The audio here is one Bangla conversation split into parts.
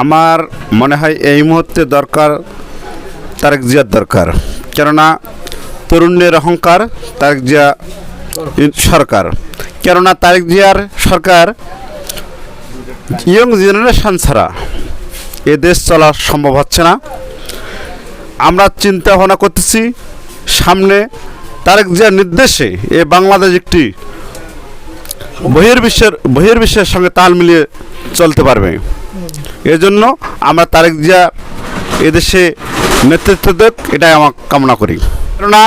আমার মনে হয় এই মুহূর্তে দরকার তারেক জিয়ার দরকার। কেননা তরুণের অহংকার তারেক জিয়া সরকার। কেননা তারেক জিয়ার সরকার ইয়ং জেনারেশন ছাড়া এ দেশ চলা সম্ভব হচ্ছে না। আমরা চিন্তা ভাবনা করতেছি, সামনে তারেক জিয়ার নির্দেশে এ বাংলাদেশ একটি বহির্বিশ্বের বহির্বিশ্বের সঙ্গে তাল মিলিয়ে চলতে পারবে। এজন্য আমরা তারেক জিয়া এদেশে নেতৃত্ব দেখ এটাই আমার কামনা করি। কেননা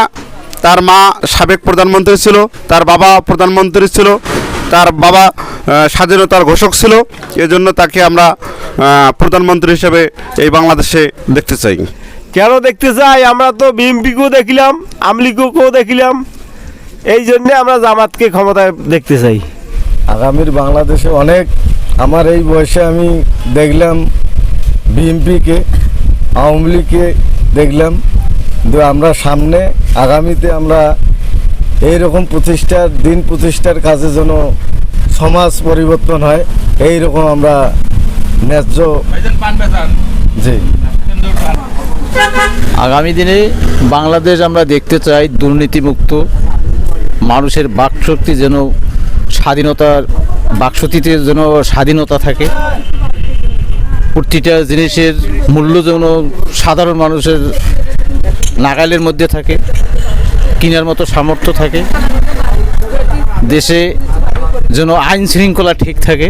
তার মা সাবেক প্রধানমন্ত্রী ছিল, তার বাবা প্রধানমন্ত্রী ছিল, তার বাবা স্বাধীনতার ঘোষক ছিল, এজন্য তাকে আমরা প্রধানমন্ত্রী হিসেবে এই বাংলাদেশে দেখতে চাই। কেন দেখতে চাই? আমরা তো বিএমপিকেও দেখিলাম, আমলিগকেও দেখিলাম। এই জন্যে আমরা জামাতকে ক্ষমতায় দেখতে চাই। আগামীর বাংলাদেশে অনেক আমার এই বয়সে আমি দেখলাম বিএনপিকে আওয়ামী লীগকে দেখলাম। কিন্তু আমরা সামনে আগামীতে আমরা এই রকম প্রতিষ্ঠার দিন প্রতিষ্ঠার কাজে যেন সমাজ পরিবর্তন হয় এই রকম আমরা ন্যায্য জি। আগামী দিনে বাংলাদেশ আমরা দেখতে চাই দুর্নীতিমুক্ত মানুষের বাকশক্তি যেন স্বাধীনতার বাকশক্তিতে যেন স্বাধীনতা থাকে। প্রতিটা জিনিসের মূল্য যেন সাধারণ মানুষের নাগালের মধ্যে থাকে, কেনার মতো সামর্থ্য থাকে। দেশে যেন আইন শৃঙ্খলা ঠিক থাকে।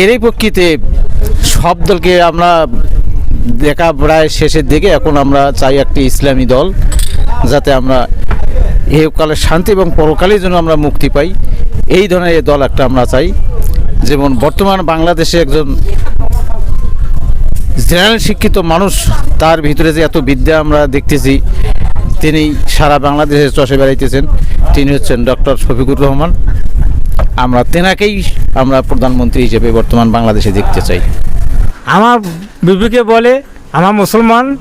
এরই প্রেক্ষিতে সব দলকে আমরা দেখা প্রায় শেষের দিকে, এখন আমরা চাই একটি ইসলামী দল, যাতে আমরা এহকালের শান্তি এবং পরকালে যেন আমরা মুক্তি পাই। এই ধরনের দল একটা আমরা চাই। যেমন বর্তমান বাংলাদেশে একজন জেনারেল শিক্ষিত মানুষ, তার ভিতরে যে এত বিদ্যা আমরা দেখতেছি, তিনি সারা বাংলাদেশে চষে বেড়াইতেছেন। তিনি হচ্ছেন ডক্টর শফিকুর রহমান। আমরা তেনাকেই আমরা প্রধানমন্ত্রী হিসেবে বর্তমান বাংলাদেশে দেখতে চাই। আমার বিবেকে বলে, আমার মুসলমান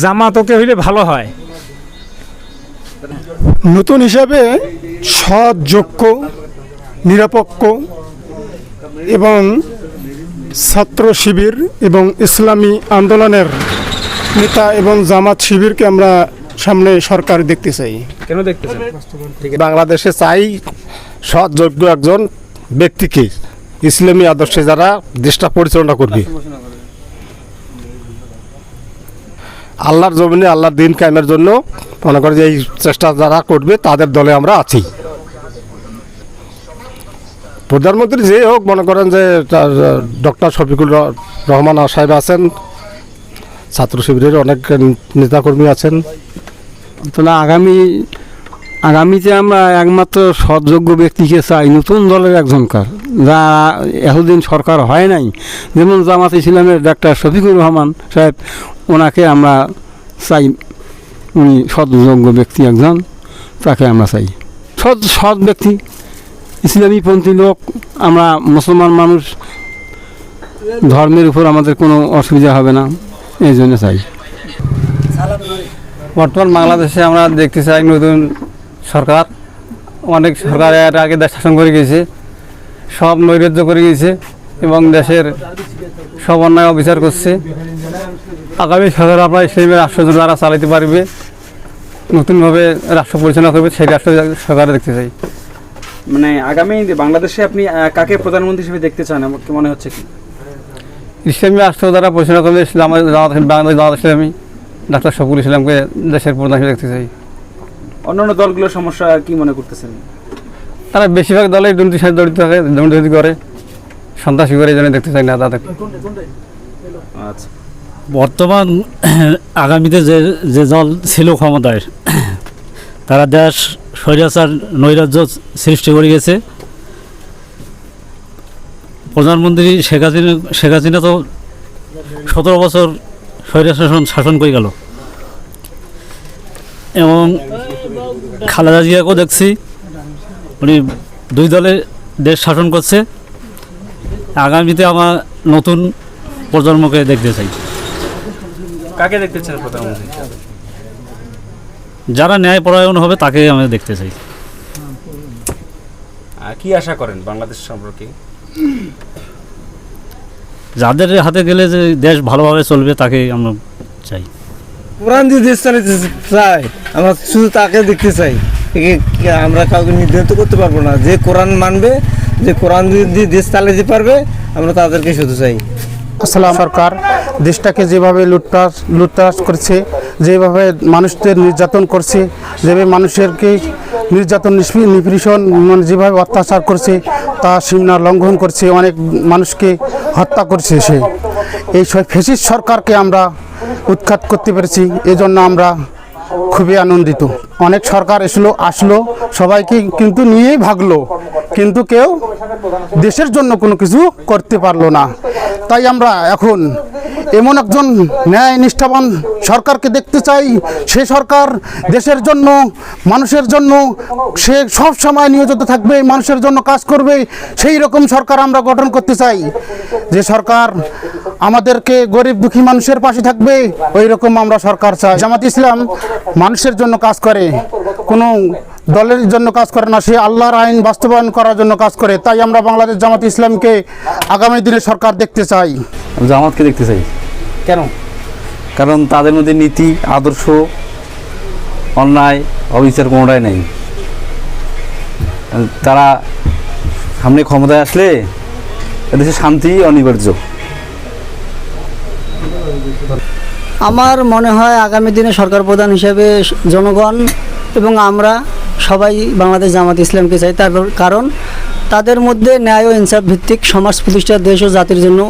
জামাতকে হইলে ভালো হয়। নতুন হিসাবে সৎ যোগ্য নিরপেক্ষ এবং ছাত্র শিবির এবং ইসলামী আন্দোলনের নেতা এবং জামাত শিবিরকে আমরা সামনে সরকার দেখতে চাই। কেন দেখতেছেন বাংলাদেশে চাই সৎ যোগ্য একজন ব্যক্তিকে ইসলামী আদর্শে যারা দেশটা পরিচালনা করবে। আল্লাহর জমিনে, আল্লাহর দিন কায়েমের জন্য মনে করি যে এই চেষ্টা যারা করবে, তাদের দলে আমরা আছি। প্রধানমন্ত্রী যে হোক, মনে করেন যে ডক্টর শফিকুল রহমান সাহেব আছেন, ছাত্র শিবিরের অনেক নেতাকর্মী আছেন। তো না, আগামী আগামীতে আমরা একমাত্র সৎযোগ্য ব্যক্তিকে চাই, নতুন দলের একজনকার, যা এতদিন সরকার হয় নাই। যেমন জামাত ইসলামের ডাক্তার শফিকুর রহমান সাহেব, ওনাকে আমরা চাই, উনি সৎযোগ্য ব্যক্তি একজন, তাকে আমরা চাই। সৎ সৎ ব্যক্তি ইসলামীপন্থী লোক, আমরা মুসলমান মানুষ, ধর্মের উপর আমাদের কোনো অসুবিধা হবে না, এই জন্য চাই। বর্তমান বাংলাদেশে আমরা দেখতে চাই নতুন সরকার অনেক সরকার এর আগে দেশ শাসন করে গেছে সব নৈরাজ্য করে গেছে এবং দেশের সব অন্যায় অবিচার করছে। আগামী সরকার আমরা ইসলামী রাষ্ট্র যারা চালাতে পারবে নতুনভাবে রাষ্ট্র পরিচালনা করবে সেই রাষ্ট্র সরকার দেখতে চাই। মানে আগামী বাংলাদেশে আপনি কাকে প্রধানমন্ত্রী হিসেবে দেখতে চান? আমার কি মনে হচ্ছে কি? ইসলামী রাষ্ট্র দ্বারা পরিচালনা করবে ইসলাম বাংলাদেশ ইসলামী ডাক্তার শফিকুল ইসলামকে দেশের প্রধান হিসেবে দেখতে চাই। অন্যান্য দলগুলোর সমস্যা কি মনে করতেছেন? তারা বেশিরভাগ দলেই দুর্নীতির সাথে জড়িত থাকে দুর্নীতি করে সন্ত্রাসী করে জন্য দেখতে চাই না তাদের। আচ্ছা। বর্তমান আগামীতে যে যে দল ছিল ক্ষমতায় তারা দেশ স্বৈরাচার নৈরাজ্য সৃষ্টি করে গেছে। প্রধানমন্ত্রী শেখ হাসিনা শেখ হাসিনা তো সতেরো বছর স্বৈরাচার শাসন শাসন করে গেল। এবং খালেদা জিয়াকেও দেখছি। উনি দুই দলে দেশ শাসন করছে। আগামীতে আমার নতুন প্রজন্মকে দেখতে চাই। কাকে দেখতে চান প্রধানমন্ত্রী? যারা ন্যায়পরায়ণ হবে তাকে আমরা দেখতে চাই। কি আশা করেন বাংলাদেশ সম্পর্কে? যাদের হাতে গেলে যে দেশ ভালোভাবে চলবে তাকে আমরা চাই। কোরআন দিয়ে দেশ চালাতে চাই আমরা শুধু তাকে দেখতে চাই। আমরা কাউকে নির্ধারিত করতে পারব না। যে কোরআন মানবে, যে কোরআন দিয়ে দেশ চালাতে পারবে, আমরা তাদেরকে শুধু চাই। আসসালাম সরকার, দেশটাকে যেভাবে লুটপাট লুটপাট করছে, যেভাবে মানুষদের নির্যাতন করছে, যেভাবে মানুষেরকে নির্যাতন নিপীড়ন মানে যেভাবে অত্যাচার করছে, তা সীমা লঙ্ঘন করছে। অনেক মানুষকে হত্যা করছে সে। এই ফেসিস সরকারকে আমরা উৎখাত করতে পেরেছি। এজন্য আমরা খুবই আনন্দিত। অনেক সরকার এসলো, আসলো, সবাইকে কিন্তু নিয়েই ভাগলো। কিন্তু কেউ দেশের জন্য কোনো কিছু করতে পারল না। তাই আমরা এখন এমন একজন ন্যায় নিষ্ঠাবান সরকারকে দেখতে চাই। সে সরকার দেশের জন্য, মানুষের জন্য, সে সব সময় নিয়োজিত থাকবে, মানুষের জন্য কাজ করবে, সেই রকম সরকার আমরা গঠন করতে চাই। যে সরকার আমাদেরকে গরিব দুঃখী মানুষের পাশে থাকবে, ওই রকম আমরা সরকার চাই। জামাত ইসলাম মানুষের জন্য কাজ করে, কোনো দলের জন্য কাজ করে না, সে আল্লাহর আইন বাস্তবায়ন করার জন্য কাজ করে। তাই আমরা বাংলাদেশ জামাত ইসলামকে আগামী দিনে সরকার দেখতে চাই। জামাতকে দেখতে চাই। কেন? কারণ তাদের মধ্যে নীতি আদর্শ অন্যায় অবিচার কোনোটাই নেই। তারা সামনে ক্ষমতায় আসলে এদেশে শান্তি অনিবার্য। আমার মনে হয় আগামী দিনে সরকার প্রধান হিসেবে জনগণ এবং আমরা সবাই বাংলাদেশ জামাত ইসলামকে চাই। তার কারণ তাদের মধ্যে ন্যায় ও ইনসাফ ভিত্তিক সমাজ প্রতিষ্ঠা দেশ ও জাতির জন্য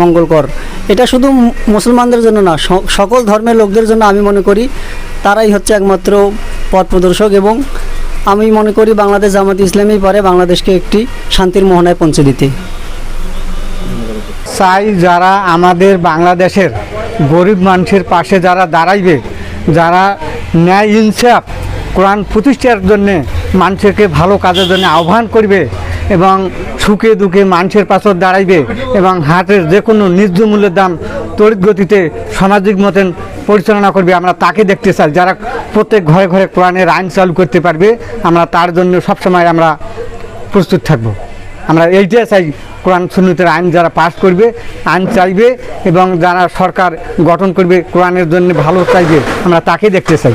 মঙ্গলকর। এটা শুধু মুসলমানদের জন্য না সকল ধর্মের লোকদের জন্য আমি মনে করি তারাই হচ্ছে একমাত্র পথ প্রদর্শক এবং আমি মনে করি বাংলাদেশ জামাত ইসলামই পারে বাংলাদেশকে একটি শান্তির মোহনায় পৌঁছে দিতে। চাই যারা আমাদের বাংলাদেশের গরিব মানুষের পাশে যারা দাঁড়াইবে, যারা ন্যায় ইনসাফ, কোরআন প্রতিষ্ঠার জন্যে মানুষকে ভালো কাজের জন্য আহ্বান করবে এবং সুখে দুঃখে মানুষের পাশে দাঁড়াইবে এবং হাটের যে কোনো ন্যায্য মূল্যের দাম তড়িৎ গতিতে সামাজিক মতন পরিচালনা করবে। আমরা তাকে দেখতে চাই, যারা প্রত্যেক ঘরে ঘরে কোরআনের আইন চালু করতে পারবে, আমরা তার জন্য সবসময় আমরা প্রস্তুত থাকব। আমরা এইটা চাই, কোরআন সুন্নতের আইন যারা পাস করবে, আইন চাইবে এবং যারা সরকার গঠন করবে, কোরআনের জন্য ভালো চাইবে, আমরা তাকে দেখতে চাই।